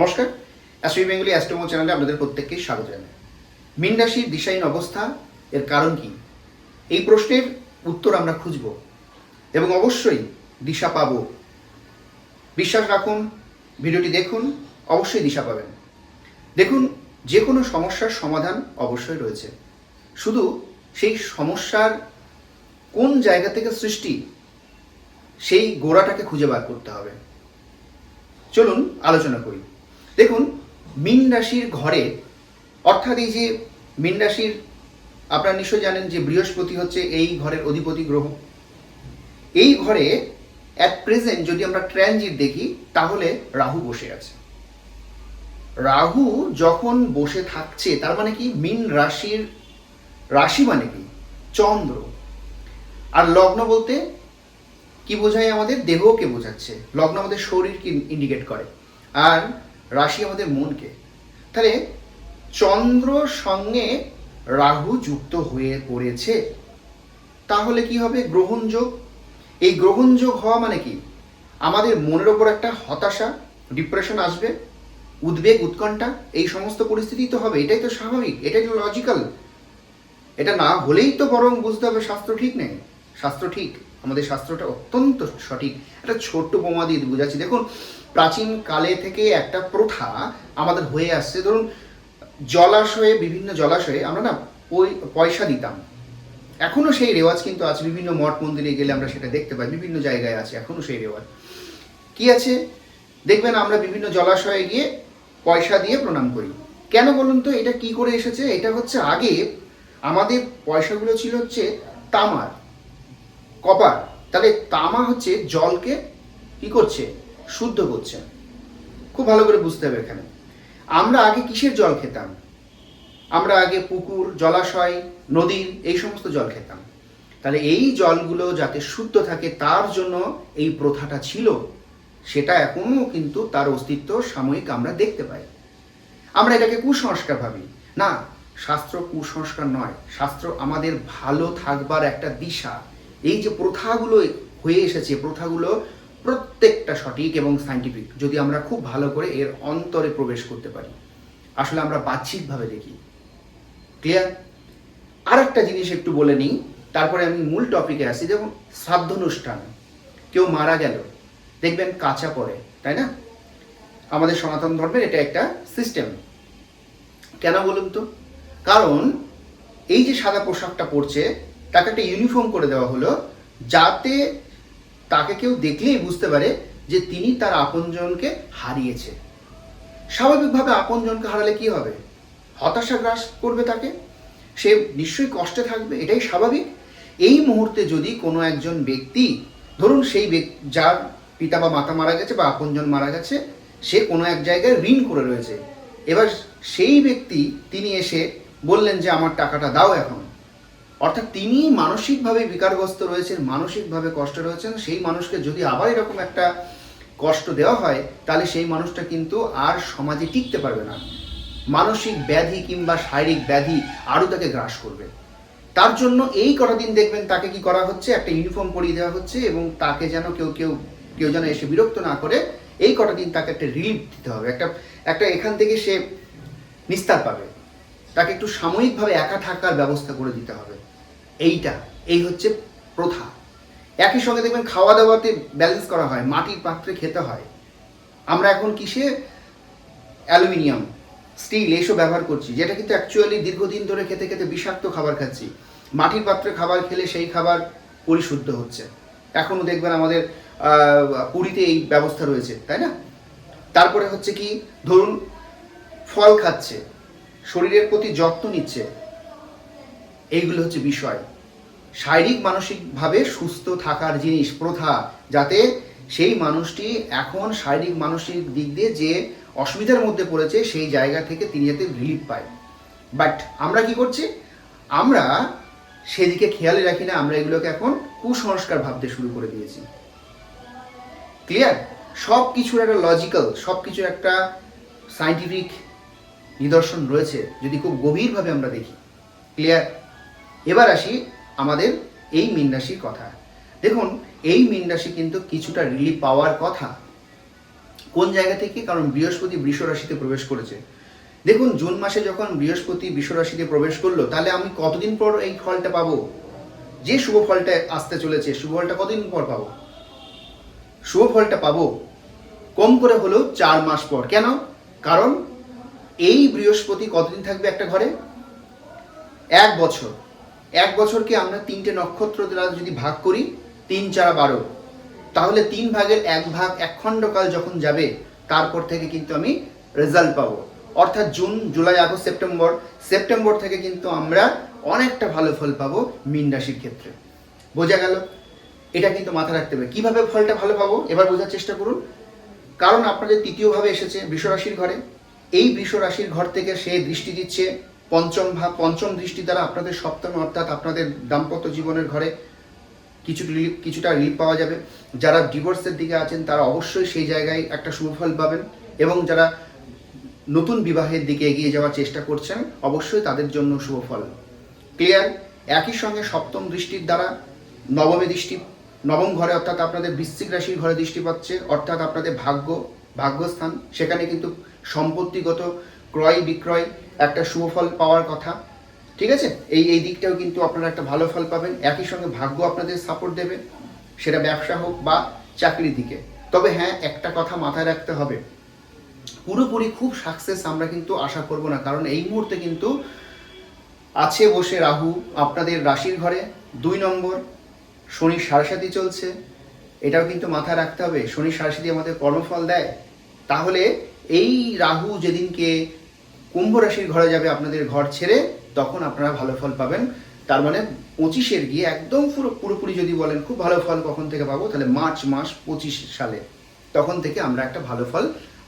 নমস্কার অ্যাস্ট্রি বেঙ্গলি অ্যাস্ট্রোমো চ্যানেলে আপনাদের প্রত্যেককে স্বাগত জানাই। মীন রাশির দিশাহীন অবস্থা এর কারণ কি? এই প্রশ্নের উত্তর আমরা খুঁজব এবং অবশ্যই দিশা পাব। বিশ্বাস রাখুন, ভিডিওটি দেখুন, অবশ্যই দিশা পাবেন। দেখুন যে কোনো সমস্যার সমাধান অবশ্যই রয়েছে। শুধু সেই সমস্যার কোন জায়গা থেকে সৃষ্টি, সেই গোড়াটাকে খুঁজে বার করতে হবে। চলুন, আলোচনা করি। দেখুন, মিন রাশির ঘরে, অর্থাৎ এই যে মিন রাশির, আপনারা নিশ্চয় জানেন যে বৃহস্পতি হচ্ছে এই ঘরের অধিপতি গ্রহ। এই ঘরে অ্যাট প্রেজেন্ট যদি আমরা ট্রানজিট দেখি, তাহলে রাহু বসে আছে। রাহু যখন বসে থাকছে, তার মানে কি? মিন রাশির রাশি মানে কি? চন্দ্র। আর লগ্ন বলতে কি বোঝায় আমাদের? দেহকে বোঝাচ্ছে। লগ্ন আমাদের শরীরকে ইন্ডিকেট করে। আর রাশি আমাদের মনকে। তাহলে চন্দ্র সঙ্গে রাহু যুক্ত হয়ে পড়েছে, তাহলে কি হবে? গ্রহণযোগ এই গ্রহণযোগ হওয়া মানে কি? আমাদের মনের ওপর একটা হতাশা ডিপ্রেশন আসবে, উদ্বেগ, উৎকণ্ঠা, এই সমস্ত পরিস্থিতি তো হবে। এটাই তো স্বাভাবিক, এটাই তো লজিক্যাল এটা না হলেই তো বরং বুঝতে হবে শাস্ত্র ঠিক নেই। শাস্ত্র ঠিক। আমাদের শাস্ত্রটা অত্যন্ত সঠিক। একটা ছোট্ট বোমা দিয়ে বুঝাচ্ছি। দেখুন, প্রাচীন কালে থেকে একটা প্রথা আমাদের হয়ে আসছে। ধরুন, জলাশয়ে, বিভিন্ন জলাশয়ে আমরা না ওই পয়সা দিতাম। এখনও সেই রেওয়াজ কিন্তু আছে। বিভিন্ন মঠ মন্দিরে গেলে আমরা সেটা দেখতে পাই। বিভিন্ন জায়গায় আছে এখনও সেই রেওয়াজ। কি আছে? দেখবেন আমরা বিভিন্ন জলাশয়ে গিয়ে পয়সা দিয়ে প্রণাম করি। কেন বলুন তো? এটা কি করে এসেছে? এটা হচ্ছে আগে আমাদের পয়সাগুলো ছিল হচ্ছে তামার। কপার। তাহলে তামা হচ্ছে জলকে কি করছে? শুদ্ধ করছে। খুব ভালো করে বুঝতে হবে এখানে। আমরা আগে কিসের জল খেতাম? আমরা আগে পুকুর, জলাশয় নদীর এই সমস্ত জল খেতাম। তাহলে এই জলগুলো যাতে শুদ্ধ থাকে, তার জন্য এই প্রথাটা ছিল। সেটা এখনও কিন্তু তার অস্তিত্ব সাময়িক আমরা দেখতে পাই। আমরা এটাকে কুসংস্কার ভাবি। না, শাস্ত্র কুসংস্কার নয়। শাস্ত্র আমাদের ভালো থাকবার একটা দিশা। এই যে প্রথাগুলো হয়ে এসেছে, প্রথাগুলো প্রত্যেকটা সঠিক এবং সাইন্টিফিক যদি আমরা খুব ভালো করে এর অন্তরে প্রবেশ করতে পারি। আসলে আমরা বাহ্যিকভাবে দেখি। ক্লিয়ার আর একটা জিনিস একটু বলে নিই, তারপরে আমি মূল টপিকে আসি, যেমন শ্রাদ্ধানুষ্ঠান। কেউ মারা গেল, দেখবেন কাঁচা পড়ে, তাই না? আমাদের সনাতন ধর্মের এটা একটা সিস্টেম কেন বলুন তো? কারণ এই যে সাদা পোশাকটা পরছে তাকে একটা ইউনিফর্ম করে দেওয়া হলো যাতে তাকে কেউ দেখলেই বুঝতে পারে যে তিনি তার আপনজনকে হারিয়েছে। স্বাভাবিকভাবে আপনজনকে হারালে কি হবে? হতাশা গ্রাস করবে তাকে। সে নিশ্চয়ই কষ্টে থাকবে, এটাই স্বাভাবিক। এই মুহূর্তে যদি কোনো একজন ব্যক্তি, ধরুন সেই যার পিতা বা মাতা মারা গেছে বা আপনজন মারা গেছে, সে কোনো এক জায়গায় ঋণ করে রয়েছে। এবার সেই ব্যক্তি, তিনি এসে বললেন যে, আমার টাকাটা দাও এখন। অর্থাৎ তিনি মানসিকভাবে বিকারগ্রস্ত রয়েছেন, মানসিকভাবে কষ্ট রয়েছেন, সেই মানুষকে যদি আবার এরকম একটা কষ্ট দেওয়া হয়, তাহলে সেই মানুষটা কিন্তু আর সমাজে টিকতে পারবে না। মানসিক ব্যাধি কিংবা শারীরিক ব্যাধি আরও তাকে গ্রাস করবে। তার জন্য এই কটা দিন দেখবেন তাকে কি করা হচ্ছে, একটা ইউনিফর্ম পরিয়ে দেওয়া হচ্ছে এবং তাকে যেন কেউ কেউ কেউ যেন এসে বিরক্ত না করে, এই কটা দিন তাকে একটা রিলিফ দিতে হবে। একটা একটা এখান থেকে সে নিস্তার পাবে। তাকে একটু সাময়িকভাবে একা থাকার ব্যবস্থা করে দিতে হবে। এইটা, এই হচ্ছে প্রথা। একই সঙ্গে দেখবেন খাওয়া দাওয়াতে ব্যালেন্স করা হয়, মাটির পাত্রে খেতে হয়। আমরা এখন কিসে? অ্যালুমিনিয়াম, স্টিল এইসব ব্যবহার করছি, যেটা কিন্তু অ্যাকচুয়ালি দীর্ঘদিন ধরে খেতে খেতে বিষাক্ত খাবার খাচ্ছি। মাটির পাত্রে খাবার খেলে সেই খাবার পরিশুদ্ধ হচ্ছে। এখনও দেখবেন আমাদের পুরীতে এই ব্যবস্থা রয়েছে, তাই না? তারপরে হচ্ছে কি? ধরুন, ফল খাচ্ছে, শরীরের প্রতি যত্ন নিচ্ছে এইগুলো হচ্ছে বিষয়। শারীরিক, মানসিকভাবে সুস্থ থাকার জিনিস, প্রথা, যাতে সেই মানুষটি এখন শারীরিক, মানসিক দিক দিয়ে যে অসুবিধার মধ্যে পড়েছে, সেই জায়গা থেকে তিনি যাতে রিলিফ পায়। বাট আমরা কি করছি? আমরা সেদিকে খেয়ালে রাখি না, আমরা এগুলোকে এখন কুসংস্কার ভাবতে শুরু করে দিয়েছি। ক্লিয়ার সব কিছুর একটা লজিক্যাল সব কিছুর একটা সাইন্টিফিক নিদর্শন রয়েছে, যদি খুব গভীরভাবে আমরা দেখি। ক্লিয়ার এবার আসি আমাদের এই মীন রাশির কথা। দেখুন, এই মীন রাশি কিন্তু কিছুটা রিলিফ পাওয়ার কথা। কোন জায়গা থেকে? কারণ বৃহস্পতি বৃষ রাশিতে প্রবেশ করেছে। দেখুন, জুন মাসে যখন বৃহস্পতি বৃষ রাশিতে প্রবেশ করল, তাহলে আমি কতদিন পর এই ফলটা পাবো? যে শুভ ফলটা আসতে চলেছে, শুভ ফলটা কতদিন পর পাবো? শুভ ফলটা পাবো কম করে হলেও চার মাস পর। কেন? কারণ এই বৃহস্পতি কতদিন থাকবে একটা ঘরে? এক বছর। এক বছরকে আমরা তিনটে নক্ষত্র দ্বারা যদি ভাগ করি, তিন, চার, বারো, তাহলে তিন ভাগের এক ভাগ এক খণ্ডকাল যখন যাবে, তারপর থেকে কিন্তু আমি রেজাল্ট পাবো। অর্থাৎ June, July, August, September September থেকে কিন্তু আমরা অনেকটা ভালো ফল পাবো মীন রাশির ক্ষেত্রে। বোঝা গেল? এটা কিন্তু মাথায় রাখতে হবে। কীভাবে ফলটা ভালো পাবো? এবার বোঝার চেষ্টা করুন। কারণ আপনাদের তৃতীয়ভাবে এসেছে বৃষরাশির ঘরে। এই বৃষরাশির ঘর থেকে সে দৃষ্টি দিচ্ছে পঞ্চম ভাব পঞ্চম দৃষ্টি দ্বারা আপনাদের সপ্তম অর্থাৎ আপনাদের দাম্পত্য জীবনের ঘরে কিছু রিলিফ কিছুটা রিলিফ পাওয়া যাবে। যারা ডিভোর্সের দিকে আছেন, তারা অবশ্যই সেই জায়গায় একটা সুফল পাবেন এবং যারা নতুন বিবাহের দিকে এগিয়ে যাওয়ার চেষ্টা করছেন, অবশ্যই তাদের জন্য শুভ ফল। ক্লিয়ার একই সঙ্গে সপ্তম দৃষ্টির দ্বারা নবমী দৃষ্টি, নবম ঘরে অর্থাৎ আপনাদের বৃশ্চিক রাশির ঘরে দৃষ্টি পাচ্ছে, অর্থাৎ আপনাদের ভাগ্য, ভাগ্যস্থান। সেখানে কিন্তু সম্পত্তিগত ক্রয় বিক্রয় একটা শুভ ফল পাওয়ার কথা, ঠিক আছে? এই এই দিকটাও কিন্তু আপনারা একটা ভালো ফল পাবেন। একই সঙ্গে ভাগ্য আপনাদের সাপোর্ট দেবে, সেটা ব্যবসা হোক বা চাকরির দিকে। তবে হ্যাঁ একটা কথা মাথায় রাখতে হবে। পুরোপুরি খুব সাকসেস আমরা কিন্তু আশা করব না, কারণ এই মুহূর্তে কিন্তু আছে বসে রাহু, আপনাদের রাশির ঘরে, দুই নম্বর, শনি সারসাথী চলছে। এটাও কিন্তু মাথায় রাখতে হবে, শনি সারসাথী আমাদের কর্মফল দেয়। তাহলে এই রাহু যেদিনকে কুম্ভ রাশির ঘরে যাবে আপনাদের ঘর ছেড়ে, তখন আপনারা ভালো ফল পাবেন। তার মানে পঁচিশের গিয়ে একদম পুরো পুরোপুরি যদি বলেন খুব ভালো ফল কখন থেকে পাবো, তাহলে মার্চ মাস পঁচিশ সালে। তখন থেকে আমরা একটা ভালো ফল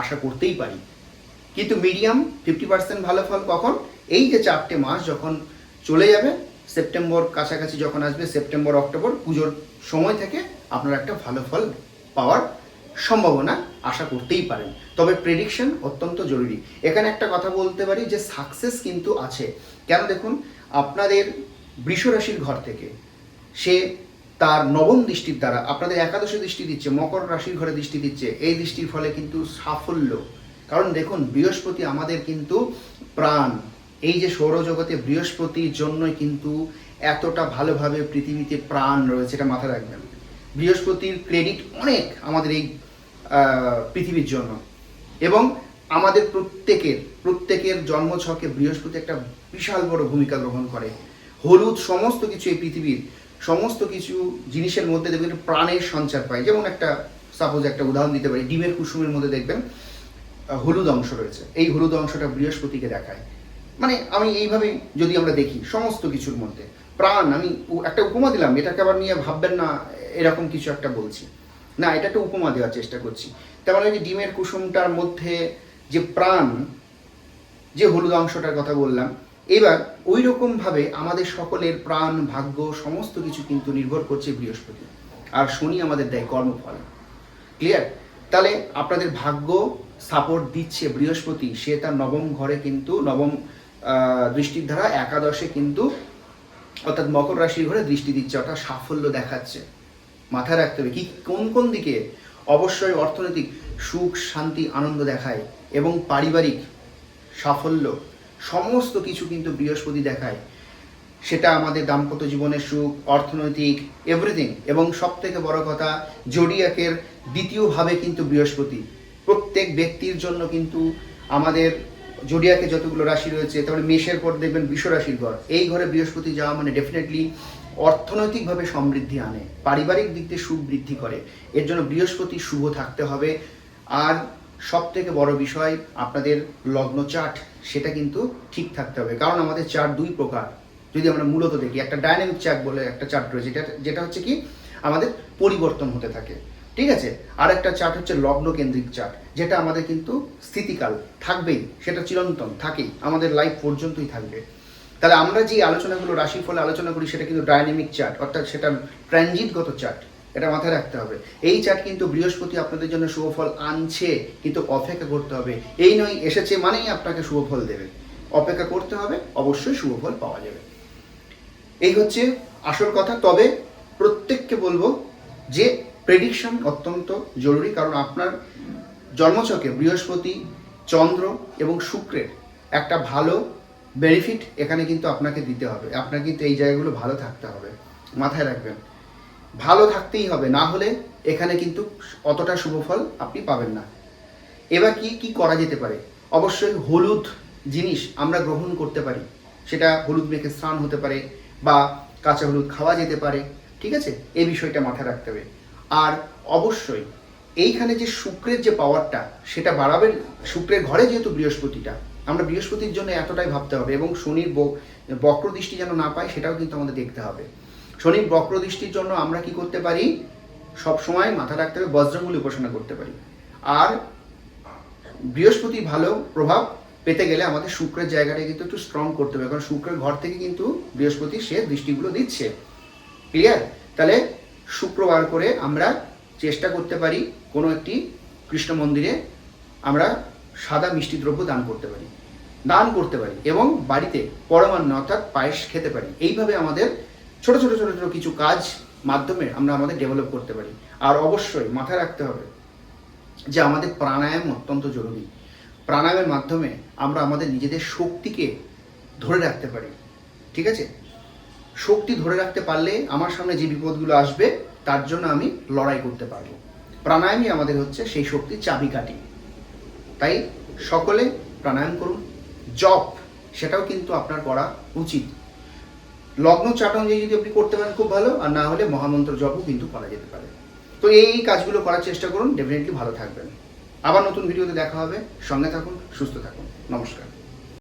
আশা করতেই পারি। কিন্তু মিডিয়াম ফিফটি পার্সেন্ট ভালো ফল কখন? এই যে চারটে মাস যখন চলে যাবে, সেপ্টেম্বর কাছাকাছি যখন আসবে, সেপ্টেম্বর, অক্টোবর, পুজোর সময় থেকে আপনারা একটা ভালো ফল পাওয়ার সম্ভাবনা আশা করতেই পারেন। তবে প্রেডিকশন অত্যন্ত জরুরি। এখানে একটা কথা বলতে পারি যে সাকসেস কিন্তু আছে। কেন দেখুন, আপনাদের বৃষ রাশির ঘর থেকে সে তার নবম দৃষ্টির দ্বারা, আপনাদের একাদশী দৃষ্টি দিচ্ছে, মকর রাশির ঘরে দৃষ্টি দিচ্ছে, এই দৃষ্টির ফলে কিন্তু সাফল্য। কারণ দেখুন, বৃহস্পতি আমাদের কিন্তু প্রাণ। এই যে সৌরজগতে বৃহস্পতির জন্যই কিন্তু এতটা ভালোভাবে পৃথিবীতে প্রাণ রয়েছে, এটা মাথায় রাখবেন। বৃহস্পতির ক্রেডিট অনেক আমাদের এই পৃথিবীর জন্য। এবং আমাদের প্রত্যেকের প্রত্যেকের জন্মছকে বৃহস্পতি একটা বিশাল বড় ভূমিকা গ্রহণ করে। হলুদ সমস্ত কিছু এই পৃথিবীর, সমস্ত কিছু জিনিসের মধ্যে দেখবেন প্রাণের সঞ্চার পায়। যেমন একটা সাপোজ একটা উদাহরণ দিতে পারি, ডিমের কুসুমের মধ্যে দেখবেন হলুদ অংশ রয়েছে। এই হলুদ অংশটা বৃহস্পতিকে দেখায়। মানে আমি এইভাবে যদি আমরা দেখি, সমস্ত কিছুর মধ্যে। প্রাণ, আমি একটা উপমা দিলাম, এটাকে আবার নিয়ে ভাববেন না, এরকম কিছু একটা বলছি। না, এটা উপমা দেওয়ার চেষ্টা করছি। তার মানে ডিমের কুসুমটার মধ্যে যে প্রাণ, যে হলুদ অংশটার কথা বললাম, এবার ওই রকমভাবে আমাদের সকলের প্রাণ, ভাগ্য, সমস্ত কিছু কিন্তু নির্ভর করছে বৃহস্পতি। আর শনি আমাদের দেয় কর্মফল। ক্লিয়ার তাহলে আপনাদের ভাগ্য সাপোর্ট দিচ্ছে বৃহস্পতি, সে তার নবম ঘরে কিন্তু, নবম দৃষ্টির দ্বারা একাদশে কিন্তু অর্থাৎ মকর রাশির ঘরে দৃষ্টি দিচ্ছে, অর্থাৎ সাফল্য দেখাচ্ছে। মাথায় রাখতে হবে কি কোন কোন দিকে অবশ্যই অর্থনৈতিক সুখ, শান্তি, আনন্দ দেখায় এবং পারিবারিক সাফল্য সমস্ত কিছু কিন্তু বৃহস্পতি দেখায়। সেটা আমাদের দাম্পত্য জীবনের সুখ, অর্থনৈতিক এভরিথিং এবং সব থেকে বড় কথা, জোডিয়াকের দ্বিতীয়ভাবে কিন্তু বৃহস্পতি। প্রত্যেক ব্যক্তির জন্য কিন্তু আমাদের জোডিয়াকে যতগুলো রাশি রয়েছে, তারপরে মেষের পর দেখবেন বিশ্ব রাশির ঘর। এই ঘরে বৃহস্পতি যাওয়া মানে ডেফিনেটলি অর্থনৈতিকভাবে সমৃদ্ধি আনে, পারিবারিক দিক দিয়ে সুখ বৃদ্ধি করে, এর জন্য বৃহস্পতি শুভ থাকতে হবে। আর সব থেকে বড় বিষয়, আপনাদের লগ্ন চার্ট, সেটা কিন্তু ঠিক থাকতে হবে। কারণ আমাদের চার্ট দুই প্রকার। যদি আমরা মূলত দেখি, একটা ডাইনামিক চার্ট বলে একটা চার্ট রয়েছে, যেটা যেটা হচ্ছে কি, আমাদের পরিবর্তন হতে থাকে। ঠিক আছে? আর একটা চার্ট হচ্ছে লগ্ন কেন্দ্রিক চার্ট, যেটা আমাদের কিন্তু স্থিতিকাল থাকবেই, সেটা চিরন্তন থাকেই, আমাদের লাইফ পর্যন্তই থাকবে। তাহলে আমরা যে আলোচনাগুলো রাশির ফলে আলোচনা করি, সেটা কিন্তু ডাইনামিক চার্ট অর্থাৎ সেটা ট্রানজিটগত চার্ট এটা মাথায় রাখতে হবে। এই চার্ট কিন্তু বৃহস্পতি আপনাদের জন্য শুভফল আনছে, কিন্তু অপেক্ষা করতে হবে। এই নয়, এসেছে মানেই আপনাকে শুভফল দেবে। অপেক্ষা করতে হবে, অবশ্যই শুভফল পাওয়া যাবে। এই হচ্ছে আসল কথা। তবে প্রত্যেককে বলব যে প্রেডিকশন অত্যন্ত জরুরি, কারণ আপনার জন্মচকে বৃহস্পতি, চন্দ্র এবং শুক্রের একটা ভালো বেনিফিট এখানে কিন্তু আপনাকে দিতে হবে। আপনার কিন্তু এই জায়গাগুলো ভালো থাকতে হবে। মাথায় রাখবেন। ভালো থাকতেই হবে, না হলে এখানে কিন্তু অতটা শুভ ফল আপনি পাবেন না। এবার কি কি করা যেতে পারে? অবশ্যই হলুদ জিনিস আমরা গ্রহণ করতে পারি। সেটা হলুদ মেখে স্নান হতে পারে বা কাঁচা হলুদ খাওয়া যেতে পারে, ঠিক আছে? এই বিষয়টা মাথায় রাখতে হবে। আর অবশ্যই এইখানে যে শুক্রের যে পাওয়ারটা সেটা বাড়াবে শুক্রের ঘরে যেহেতু বৃহস্পতিটা আমরা বৃহস্পতির জন্য এতটাই ভাবতে হবে এবং শনির ব- বক্র দৃষ্টি যেন না পায় সেটাও কিন্তু আমাদের দেখতে হবে। শনির বক্র দৃষ্টির জন্য আমরা কি করতে পারি? সব সময় মাথা রাখতে হবে, বজ্রমূল উপাসনা করতে পারি। আর বৃহস্পতি ভালো প্রভাব পেতে গেলে আমাদের শুক্রের জায়গাটা কিন্তু একটু স্ট্রং করতে হবে, কারণ শুক্রের ঘর থেকে কিন্তু বৃহস্পতি সে দৃষ্টিগুলো দিচ্ছে ক্লিয়ার তাহলে শুক্রবার করে আমরা চেষ্টা করতে পারি কোনো একটি কৃষ্ণ মন্দিরে আমরা সাদা মিষ্টি দ্রব্য দান করতে পারি, দান করতে পারি এবং বাড়িতে পরমান্ন অর্থাৎ পায়েস খেতে পারি। এইভাবে আমাদের ছোট ছোট ছোট ছোট কিছু কাজ মাধ্যমে আমরা আমাদের ডেভেলপ করতে পারি। আর অবশ্যই মাথায় রাখতে হবে যে আমাদের প্রাণায়াম অত্যন্ত জরুরি। প্রাণায়ামের মাধ্যমে আমরা আমাদের নিজেদের শক্তিকে ধরে রাখতে পারি। ঠিক আছে? শক্তি ধরে রাখতে পারলে আমার সামনে যে বিপদগুলো আসবে, তার জন্য আমি লড়াই করতে পারব। প্রাণায়ামই আমাদের হচ্ছে সেই শক্তির চাবিকাঠি। তাই সকলে প্রাণায়াম করুন। জপ, সেটাও কিন্তু আপনার করা উচিত। লগ্ন চাট অনুযায়ী যদি আপনি করতে পারেন, খুব ভালো। আর না হলে মহামন্ত্র জপও কিন্তু করা যেতে পারে। তো এই কাজগুলো করার চেষ্টা করুন। ডেফিনেটলি ভালো থাকবেন। আবার নতুন ভিডিওতে দেখা হবে। সঙ্গে থাকুন, সুস্থ থাকুন। নমস্কার।